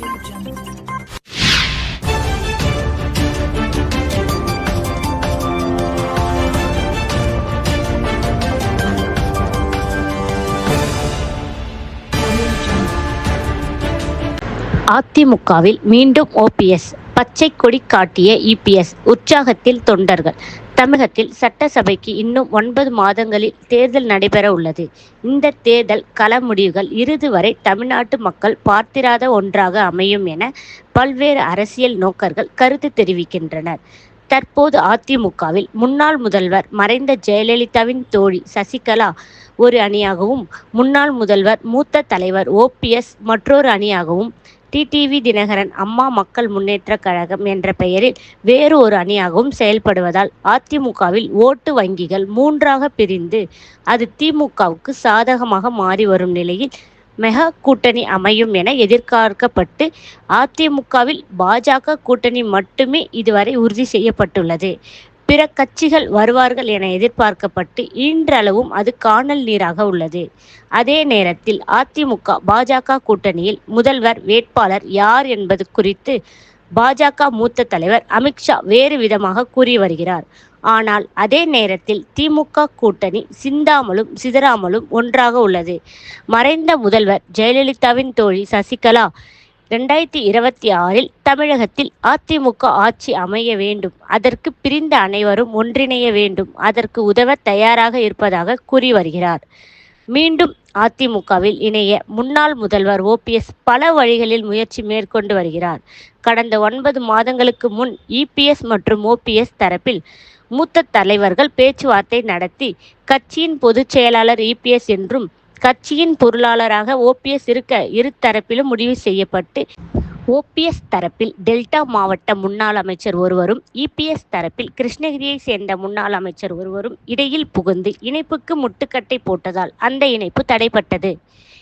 geliyor canım. அதிமுகவில் மீண்டும் OPS பச்சை கொடி காட்டிய இபிஎஸ் உற்சாகத்தில் தொண்டர்கள். தமிழகத்தில் சட்டசபைக்கு இன்னும் ஒன்பது மாதங்களில் தேர்தல் நடைபெற உள்ளது. இந்த தேர்தல் கள முடிவுகள் இறுதி வரை தமிழ்நாட்டு மக்கள் பார்த்திராத ஒன்றாக அமையும் என பல்வேறு அரசியல் நோக்கர்கள் கருத்து தெரிவிக்கின்றனர். தற்போது அதிமுகவில் முன்னாள் முதல்வர் மறைந்த ஜெயலலிதாவின் தோழி சசிகலா ஒரு அணியாகவும் முன்னாள் முதல்வர் மூத்த தலைவர் ஓபிஎஸ் மற்றொரு அணியாகவும் டிடிவி தினகரன் அம்மா மக்கள் முன்னேற்ற கழகம் என்ற பெயரில் வேறு ஒரு அணியாகவும் செயல்படுவதால் அதிமுகவில் ஓட்டு வங்கிகள் மூன்றாக பிரிந்து அது திமுகவுக்கு சாதகமாக மாறி வரும் நிலையில் மெகா கூட்டணி அமையும் என எதிர்பார்க்கப்பட்டு அதிமுகவில் பாஜக கூட்டணி மட்டுமே இதுவரை உறுதி செய்யப்பட்டுள்ளது. பிற கட்சிகள் வருவார்கள் என எதிர்பார்க்கப்பட்டு இன்றளவும் அது காணல் நீராக உள்ளது. அதே நேரத்தில் அதிமுக பாஜக கூட்டணியில் முதல்வர் வேட்பாளர் யார் என்பது குறித்து பாஜக மூத்த தலைவர் அமித்ஷா வேறு விதமாக கூறி வருகிறார். ஆனால் அதே நேரத்தில் திமுக கூட்டணி சிந்தாமலும் சிதறாமலும் ஒன்றாக உள்ளது. மறைந்த முதல்வர் ஜெயலலிதாவின் தோழி சசிகலா ரெண்டாயிரத்தி இருபத்தி ஆறில் தமிழகத்தில் அதிமுக ஆட்சி அமைய வேண்டும். அதற்கு பிரிந்த அனைவரும் ஒன்றிணைய வேண்டும். அதற்கு உதவ தயாராக இருப்பதாக கூறி வருகிறார். மீண்டும் அதிமுகவில் இணைய முன்னாள் முதல்வர் ஓபிஎஸ் பல வழிகளில் முயற்சி மேற்கொண்டு வருகிறார். கடந்த ஒன்பது மாதங்களுக்கு முன் இபிஎஸ் மற்றும் ஓபிஎஸ் தரப்பில் மூத்த தலைவர்கள் பேச்சுவார்த்தை நடத்தி கட்சியின் பொதுச் செயலாளர் இபிஎஸ் என்றும் கட்சியின் பொருளாளராக ஓபிஎஸ் இருக்க இரு தரப்பிலும் முடிவு செய்யப்பட்டு ஓபிஎஸ் தரப்பில் டெல்டா மாவட்ட முன்னாள் அமைச்சர் ஒருவரும் இபிஎஸ் தரப்பில் கிருஷ்ணகிரியை சேர்ந்த முன்னாள் அமைச்சர் ஒருவரும் இடையில் புகுந்து இணைப்புக்கு முட்டுக்கட்டை போட்டதால் அந்த இணைப்பு தடைப்பட்டது.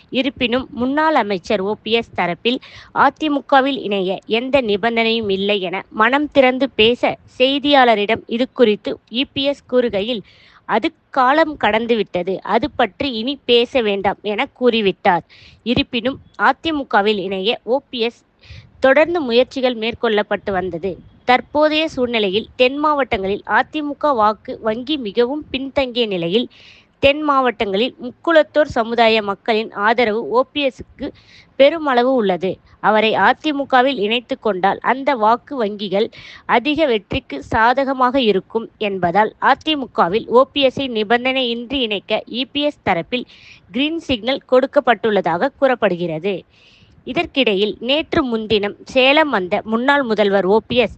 இருப்பினும் முன்னாள் அமைச்சர் ஓபிஎஸ் தரப்பில் அதிமுகவில் இணைய எந்த நிபந்தனையும் இல்லை என மனம் திறந்து பேச செய்தியாளரிடம் இது குறித்து இபிஎஸ் கூறுகையில் அது காலம் கடந்துவிட்டது. அது பற்றி இனி பேச வேண்டாம் என கூறிவிட்டார். இருப்பினும் அதிமுகவில் இணைய ஓபிஎஸ் தொடர்ந்து முயற்சிகள் மேற்கொள்ளப்பட்டு வந்தது. தற்போதைய சூழ்நிலையில் தென் மாவட்டங்களில் அதிமுக வாக்கு வங்கி மிகவும் பின்தங்கிய நிலையில் தென் மாவட்டங்களில் முக்குளத்தோர் சமுதாய மக்களின் ஆதரவு ஓபிஎஸ்க்கு பெருமளவு உள்ளது. அவரை அதிமுகவில் இணைத்து கொண்டால் அந்த வாக்கு வங்கிகள் அதிக வெற்றிக்கு சாதகமாக இருக்கும் என்பதால் அதிமுகவில் ஓபிஎஸ்ஐ நிபந்தனையின்றி இணைக்க இபிஎஸ் தரப்பில் கிரீன் சிக்னல் கொடுக்கப்பட்டுள்ளதாக கூறப்படுகிறது. இதற்கிடையில் நேற்று முன்தினம் சேலம் வந்த முன்னாள் முதல்வர் ஓபிஎஸ்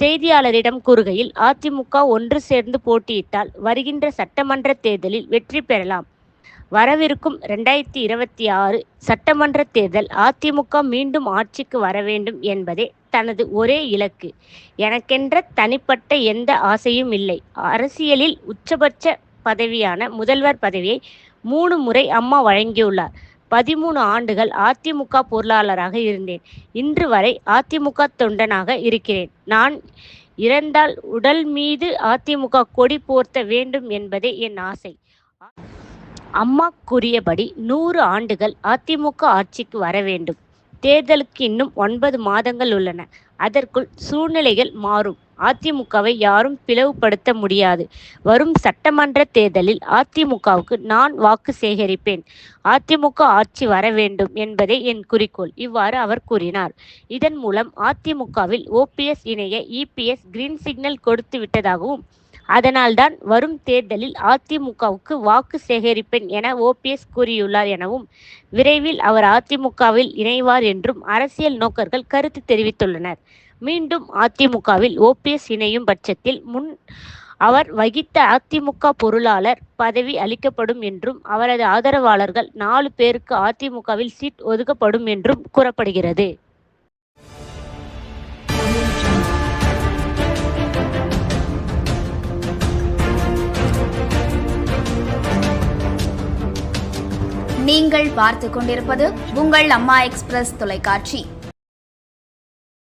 செய்தியாளரிடம் கூறுகையில் அதிமுக ஒன்று சேர்ந்து போட்டியிட்டால் வருகின்ற சட்டமன்ற தேர்தலில் வெற்றி பெறலாம். வரவிருக்கும் ரெண்டாயிரத்தி இருபத்தி ஆறு சட்டமன்ற தேர்தல் அதிமுக மீண்டும் ஆட்சிக்கு வர வேண்டும் என்பதே தனது ஒரே இலக்கு. எனக்கென்ற தனிப்பட்ட எந்த ஆசையும் இல்லை. அரசியலில் உச்சபட்ச பதவியான முதல்வர் பதவியை மூணு முறை அம்மா வழங்கியுள்ளார். பதிமூணு ஆண்டுகள் அதிமுக பொருளாளராக இருந்தேன். இன்று வரை அதிமுக தொண்டனாக இருக்கிறேன். நான் இறந்தால் உடல் மீது அதிமுக கொடி போர்த்த வேண்டும் என்பதே என் ஆசை. அம்மா கூறியபடி நூறு ஆண்டுகள் அதிமுக ஆட்சிக்கு வர வேண்டும். தேர்தலுக்கு இன்னும் ஒன்பது மாதங்கள் உள்ளன. அதற்குள் சூழ்நிலைகள் மாறும். அதிமுகவை யாரும் பிளவுபடுத்த முடியாது. வரும் சட்டமன்ற தேர்தலில் அதிமுகவுக்கு நான் வாக்கு சேகரிப்பேன். அதிமுக ஆட்சி வர வேண்டும் என்பதே என் குறிக்கோள். இவ்வாறு அவர் கூறினார். இதன் மூலம் அதிமுகவில் ஓபிஎஸ் இணைய இபிஎஸ் கிரீன் சிக்னல் கொடுத்து விட்டதாகவும் அதனால்தான் வரும் தேர்தலில் அதிமுகவுக்கு வாக்கு சேகரிப்பேன் என ஓபிஎஸ் கூறியுள்ளார் எனவும் விரைவில் அவர் அதிமுகவில் இணைவார் என்றும் அரசியல் நோக்கர்கள் கருத்து தெரிவித்துள்ளனர். மீண்டும் அதிமுகவில் ஓபிஎஸ் இணையும் பட்சத்தில் முன் அவர் வகித்த அதிமுக பொருளாளர் பதவி அளிக்கப்படும் என்றும் அவரது ஆதரவாளர்கள் நாலு பேருக்கு அதிமுகவில் சீட் ஒதுக்கப்படும் என்றும் கூறப்படுகிறது. நீங்கள் பார்த்து கொண்டிருப்பது உங்கள் அம்மா எக்ஸ்பிரஸ் தொலைக்காட்சி.